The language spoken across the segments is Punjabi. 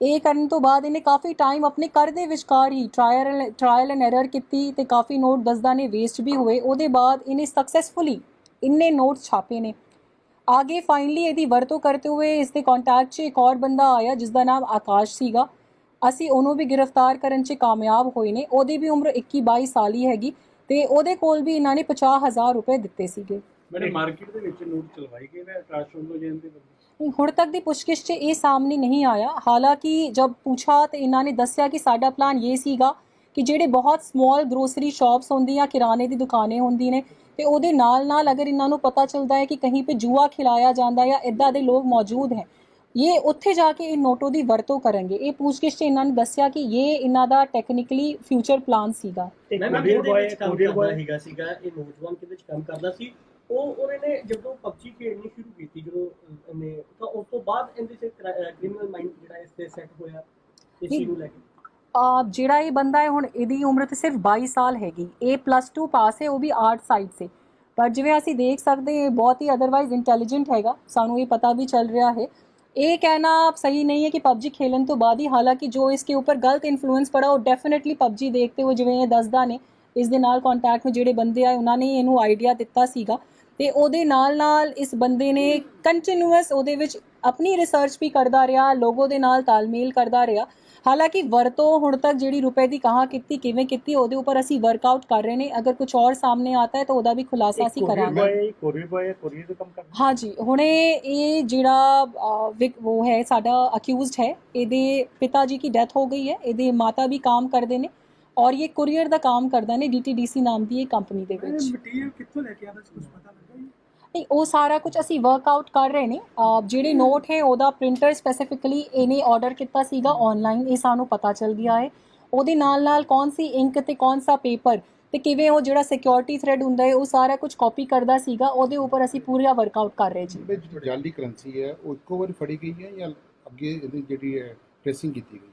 ਇਹ ਕਰਨ ਤੋਂ ਬਾਅਦ ਇਹਨੇ ਕਾਫੀ ਟਾਈਮ ਆਪਣੇ ਘਰ ਦੇ ਵਿਚਕਾਰ ਹੀ ਟ੍ਰਾਇਲ ਟ੍ਰਾਇਲ ਐਂਡ ਐਰਰ ਕੀਤੀ ਤੇ ਕਾਫੀ ਨੋਟ ਦਸਦਾ ਨੇ ਵੇਸਟ ਵੀ ਹੋਏ। ਉਹਦੇ ਬਾਅਦ ਇਹਨੇ ਸਕਸੈਸਫੁਲੀ ਇੰਨੇ ਨੋਟ ਛਾਪੇ ਨੇ। ਆਗੇ ਫਾਈਨਲੀ ਇਹਦੀ ਵਰਤੋਂ ਕਰਦੇ ਹੋਏ ਇਸ ਦੇ ਕੰਟੈਕਟ 'ਚ ਇੱਕ ਹੋਰ ਬੰਦਾ ਆਇਆ ਜਿਸ ਦਾ ਨਾਮ ਆਕਾਸ਼ ਸੀਗਾ। ਅਸੀਂ ਉਹਨੂੰ ਵੀ ਗ੍ਰਿਫਤਾਰ ਕਰਨ 'ਚ ਕਾਮਯਾਬ ਹੋਏ ਨੇ। ਉਹਦੀ ਵੀ ਉਮਰ 21 22 ਸਾਲ ਹੀ ਹੈਗੀ ਤੇ ਉਹਦੇ ਕੋਲ ਵੀ ਇਹਨਾਂ ਨੇ 50000 ਰੁਪਏ ਦਿੱਤੇ ਸੀਗੇ। ਮੇਰੇ ਮਾਰਕੀਟ ਦੇ ਵਿੱਚ ਨੋਟ ਚਲਵਾਈ ਗਏ ਨੇ ਆਕਾਸ਼ ਵੱਲੋਂ ਜੈਨ ਦੇ ਹੁਣ ਤੱਕ ਦੀ ਪੁੱਛਗਿੱਛ 'ਚ ਇਹ ਸਾਹਮਣੇ ਨਹੀਂ ਆਇਆ। ਹਾਲਾਂਕਿ ਜਦ ਪੁੱਛਾ ਤੇ ਇਹਨਾਂ ਨੇ ਦੱਸਿਆ ਕਿ ਸਾਡਾ ਪਲਾਨ ਇਹ ਸੀਗਾ ਕਿ ਜਿਹੜੇ ਬਹੁਤ ਸਮਾਲ ਗਰੋਸਰੀ ਸ਼ਾਪਸ ਹੁੰਦੀਆਂ ਕਿਰਾਣੇ ਦੀ ਦੁਕਾਨੇ ਹੁੰਦੀ ਨੇ ਤੇ ਉਹਦੇ ਨਾਲ ਨਾਲ ਅਗਰ ਇਹਨਾਂ ਨੂੰ ਪਤਾ ਚੱਲਦਾ ਹੈ ਕਿ ਕਹੀਂ ਤੇ ਜੂਆ ਖਿਲਾਇਆ ਜਾਂਦਾ ਜਾਂ ਇਦਾਂ ਦੇ ਲੋਕ ਮੌਜੂਦ ਹੈ ਇਹ ਉੱਥੇ ਜਾ ਕੇ ਇਹ ਨੋਟੋ ਦੀ ਵਰਤੋਂ ਕਰਨਗੇ। ਇਹ ਪੁੱਛਗਿੱਛ 'ਚ ਇਹਨਾਂ ਨੇ ਦੱਸਿਆ ਕਿ ਇਹ ਇਹਨਾਂ ਦਾ ਟੈਕਨੀਕਲੀ ਫਿਊਚਰ ਪਲਾਨ ਸੀਗਾ। ਮੈਂ ਕੋਰੀਅਰ ਬॉय ਕੰਮ ਕੋਰੀਅਰ ਕਰਦਾ ਬॉय ਹੈਗਾ ਸੀਗਾ ਇਹ ਨੌਜਵਾਨ ਕਿਹਦੇ ਵਿੱਚ ਕੰਮ ਕਰਦਾ ਸੀ? ਉਹ ਉਹਨੇ ਨੇ ਜਦੋਂ ਪਬਜੀ ਖੇਡਣੀ ਸ਼ੁਰੂ ਕੀਤੀ ਜਦੋਂ ਇਹਨੇ ਤਾਂ ਉਸ ਤੋਂ ਬਾਅਦ ਇਹਦੇ ਚ ਕ੍ਰਿਮੀਨਲ ਮਾਈਂਡ ਜਿਹੜਾ ਇਸ ਤੇ ਸੈੱਟ ਹੋਇਆ ਇਸ ਨੂੰ ਲੈ ਕੇ? ਆ ਜਿਹੜਾ ਇਹ ਬੰਦਾ ਹੈ ਹੁਣ ਇਹਦੀ ਉਮਰ ਤੇ ਸਿਰਫ 22 ਸਾਲ ਹੈਗੀ। A ਪਾਸ ਹੈ ਉਹ ਵੀ ਆਰਟ ਸਾਈਡ ਸੇ ਪਰ ਜਿਵੇਂ ਅਸੀਂ ਦੇਖ ਸਕਦੇ ਇਹ ਬਹੁਤ ਹੀ ਅਦਰਵਾਈਜ਼ ਇੰਟੈਲੀਜੈਂਟ ਹੈਗਾ। ਸਾਨੂੰ ਇਹ ਪਤਾ ਵੀ ਚੱਲ ਰਿਹਾ ਹੈ। ਇਹ ਕਹਿਣਾ ਸਹੀ ਨਹੀਂ ਹੈ ਕਿ PUBG ਖੇਲਣ ਤੋਂ ਬਾਅਦ ਹੀ ਹਾਲਾਂਕਿ ਜੋ ਇਸਕੇ ਉੱਪਰ ਗਲਤ ਇਨਫਲੂਐਂਸ ਪੜਾ ਉਹ ਡੈਫੀਨਿਟਲੀ PUBG ਦੇਖਤੇ ਹੋ ਜਿਵੇਂ ਇਹ ਦੱਸਦਾ ਨੇ ਇਸ ਦੇ ਨਾਲ ਕੰਟੈਕਟ ਵਿੱਚ ਜਿਹੜੇ ਬੰਦੇ ਆਏ ਉਹਨਾਂ ਨੇ ਇਹਨੂੰ ਆਈਡੀਆ ਦਿੱਤਾ ਸੀਗਾ ਤੇ ਉਹਦੇ ਨਾਲ ਨਾਲ ਇਸ ਬੰਦੇ ਨੇ ਕੰਟੀਨਿਊਅਸ ਉਹਦੇ ਵਿੱਚ ਆਪਣੀ ਰਿਸਰਚ ਵੀ ਕਰਦਾ ਰਿਹਾ ਲੋਗੋ ਦੇ ਨਾਲ ਤਾਲਮੇਲ ਕਰਦਾ ਰਿਹਾ। ਹਾਲਾਂਕਿ ਵਰਤੋਂ ਹੁਣ ਤੱਕ ਜਿਹੜੀ ਰੁਪਏ ਦੀ ਕਹਾਂ ਕੀਤੀ ਕਿਵੇਂ ਕੀਤੀ ਉਹਦੇ ਉੱਪਰ ਅਸੀਂ ਵਰਕਆਊਟ ਕਰ ਰਹੇ ਨੇ। ਅਗਰ ਕੁਝ ਹੋਰ ਸਾਹਮਣੇ ਆਤਾ ਹੈ ਤਾਂ ਉਹਦਾ ਵੀ ਖੁਲਾਸਾ ਅਸੀਂ ਕਰਾਂਗੇ। ਕੋਰੀਅਰ ਬॉय ਕੋਰੀਅਰ ਦਾ ਕੰਮ ਕਰਦਾ? ਹਾਂਜੀ ਹੁਣੇ ਇਹ ਜਿਹੜਾ ਉਹ ਹੈ ਸਾਡਾ ਅਕਿਊਜ਼ਡ ਹੈ। ਇਹਦੇ ਪਿਤਾ ਜੀ ਦੀ ਡੈਥ ਹੋ ਗਈ ਹੈ। ਇਹਦੇ ਮਾਤਾ ਵੀ ਕੰਮ ਕਰਦੇ ਨੇ। ਔਰ ਇਹ ਕੁਰੀਅਰ ਦਾ ਕੰਮ ਕਰਦਾ ਨੇ DTDC ਨਾਮ ਦੀ ਇਹ ਕੰਪਨੀ ਦੇ ਵਿੱਚ। ਮਟੀਰੀਅਲ ਕਿੱਥੋਂ ਲੈ ਕੇ ਆਦਾ ਕੁਝ ਪਤਾ ਲੱਗਾ ਜੀ? ਨਹੀਂ ਉਹ ਸਾਰਾ ਕੁਝ ਅਸੀਂ ਵਰਕਆਊਟ ਕਰ ਰਹੇ ਨੇ। ਜਿਹੜੇ ਨੋਟ ਹੈ ਉਹਦਾ ਪ੍ਰਿੰਟਰ ਸਪੈਸੀਫਿਕਲੀ ਇਹਨੇ ਆਰਡਰ ਕੀਤਾ ਸੀਗਾ ਆਨਲਾਈਨ ਇਹ ਸਾਨੂੰ ਪਤਾ ਚੱਲ ਗਿਆ ਹੈ। ਉਹਦੇ ਨਾਲ ਨਾਲ ਕੌਣ ਸੀ ਇੰਕ ਤੇ ਕੌਣ ਸਾ ਪੇਪਰ ਤੇ ਕਿਵੇਂ ਉਹ ਜਿਹੜਾ ਸਿਕਿਉਰਿਟੀ ਥ੍ਰੈਡ ਹੁੰਦਾ ਹੈ ਉਹ ਸਾਰਾ ਕੁਝ ਕਾਪੀ ਕਰਦਾ ਸੀਗਾ। ਉਹਦੇ ਉੱਪਰ ਅਸੀਂ ਪੂਰਾ ਵਰਕਆਊਟ ਕਰ ਰਹੇ ਜੀ। ਜਾਲੀ ਕਰੰਸੀ ਹੈ ਉਹ ਇੱਕੋ ਵਾਰੀ ਫੜੀ ਗਈ ਹੈ ਜਾਂ ਅੱਗੇ ਇਹਦੀ ਜਿਹੜੀ ਹੈ ਟ੍ਰੇਸਿੰਗ ਕੀਤੀ ਗਈ ਹੈ?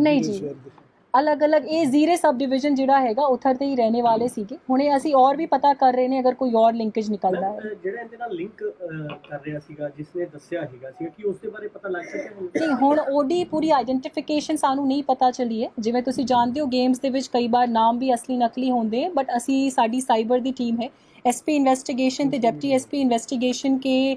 ਨਹੀਂ ਜੀ। ਅਲੱਗ-ਅਲੱਗ ਇਹ ਜ਼ੀਰੇ ਸਬ ਡਿਵੀਜ਼ਨ ਜਿਹੜਾ ਹੈਗਾ ਉਥਰ ਤੇ ਹੀ ਰਹਿਣੇ ਵਾਲੇ ਸੀਗੇ। ਹੁਣੇ ਅਸੀਂ ਔਰ ਵੀ ਪਤਾ ਕਰ ਰਹੇ ਨੇ ਅਗਰ ਕੋਈ ਔਰ ਲਿੰਕੇਜ ਨਿਕਲਦਾ ਹੈ। ਜਿਹੜਾ ਇਹਦੇ ਨਾਲ ਲਿੰਕ ਕਰ ਰਿਹਾ ਸੀਗਾ ਜਿਸ ਨੇ ਦੱਸਿਆ ਹੈਗਾ ਸੀ ਕਿ ਉਸ ਦੇ ਬਾਰੇ ਪਤਾ ਲੱਗ ਸਕਿਆ ਹੁਣ? ਨਹੀਂ ਹੁਣ ਉਹਦੀ ਪੂਰੀ ਆਇਡੈਂਟੀਫਿਕੇਸ਼ਨ ਸਾਨੂੰ ਨਹੀਂ ਪਤਾ ਚੱਲੀ ਹੈ। ਜਿਵੇਂ ਤੁਸੀਂ ਜਾਣਦੇ ਹੋ ਗੇਮਸ ਦੇ ਵਿੱਚ ਕਈ ਵਾਰ ਨਾਮ ਵੀ ਅਸਲੀ ਨਕਲੀ ਹੁੰਦੇ ਹੈ ਬਟ ਅਸੀਂ ਸਾਡੀ ਸਾਈਬਰ ਦੀ ਟੀਮ ਹੈ। ਐਸਪੀ ਇਨਵੈਸਟੀਗੇਸ਼ਨ ਤੇ ਡਿਪਟੀ ਐਸਪੀ ਇਨਵੈਸਟੀਗੇਸ਼ਨ ਕੇ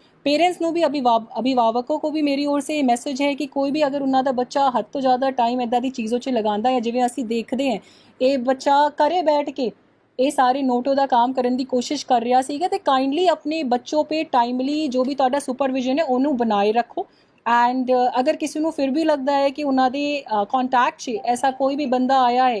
ਪੇਰੈਂਟਸ ਨੂੰ ਵੀ ਅਭਿਭਾਵਕੋ ਕੋ ਵੀ ਮੇਰੀ ਔਰ ਸੇ ਇਹ ਮੈਸੇਜ ਹੈ ਕਿ ਕੋਈ ਵੀ ਅਗਰ ਉਹਨਾਂ ਦਾ ਬੱਚਾ ਹੱਦ ਤੋਂ ਜ਼ਿਆਦਾ ਟਾਈਮ ਇਦਾਂ ਦੀ ਚੀਜ਼ਾਂ 'ਚ ਲਗਾਉਂਦਾ ਹੈ, ਜਿਵੇਂ ਅਸੀਂ ਦੇਖਦੇ ਹਾਂ, ਇਹ ਬੱਚਾ ਕਰੇ ਬੈਠ ਕੇ ਇਹ ਸਾਰੇ ਨੋਟੋ ਦਾ ਕੰਮ ਕਰਨ ਦੀ ਕੋਸ਼ਿਸ਼ ਕਰ ਰਿਹਾ ਸੀਗਾ ਤੇ ਕਾਈਂਡਲੀ ਆਪਣੇ ਬੱਚੋ ਪੇ ਟਾਈਮਲੀ ਜੋ ਵੀ ਤੁਹਾਡਾ ਸੁਪਰਵਿਜ਼ਨ ਹੈ, ਉਹਨੂੰ ਬਣਾਏ ਰੱਖੋ। ਐਂਡ ਅਗਰ ਕਿਸੇ ਨੂੰ ਫਿਰ ਵੀ ਲੱਗਦਾ ਹੈ ਕਿ ਉਹਨਾਂ ਦੇ ਕੰਟੈਕਟ 'ਚ ਐਸਾ ਕੋਈ ਵੀ ਬੰਦਾ ਆਇਆ ਹੈ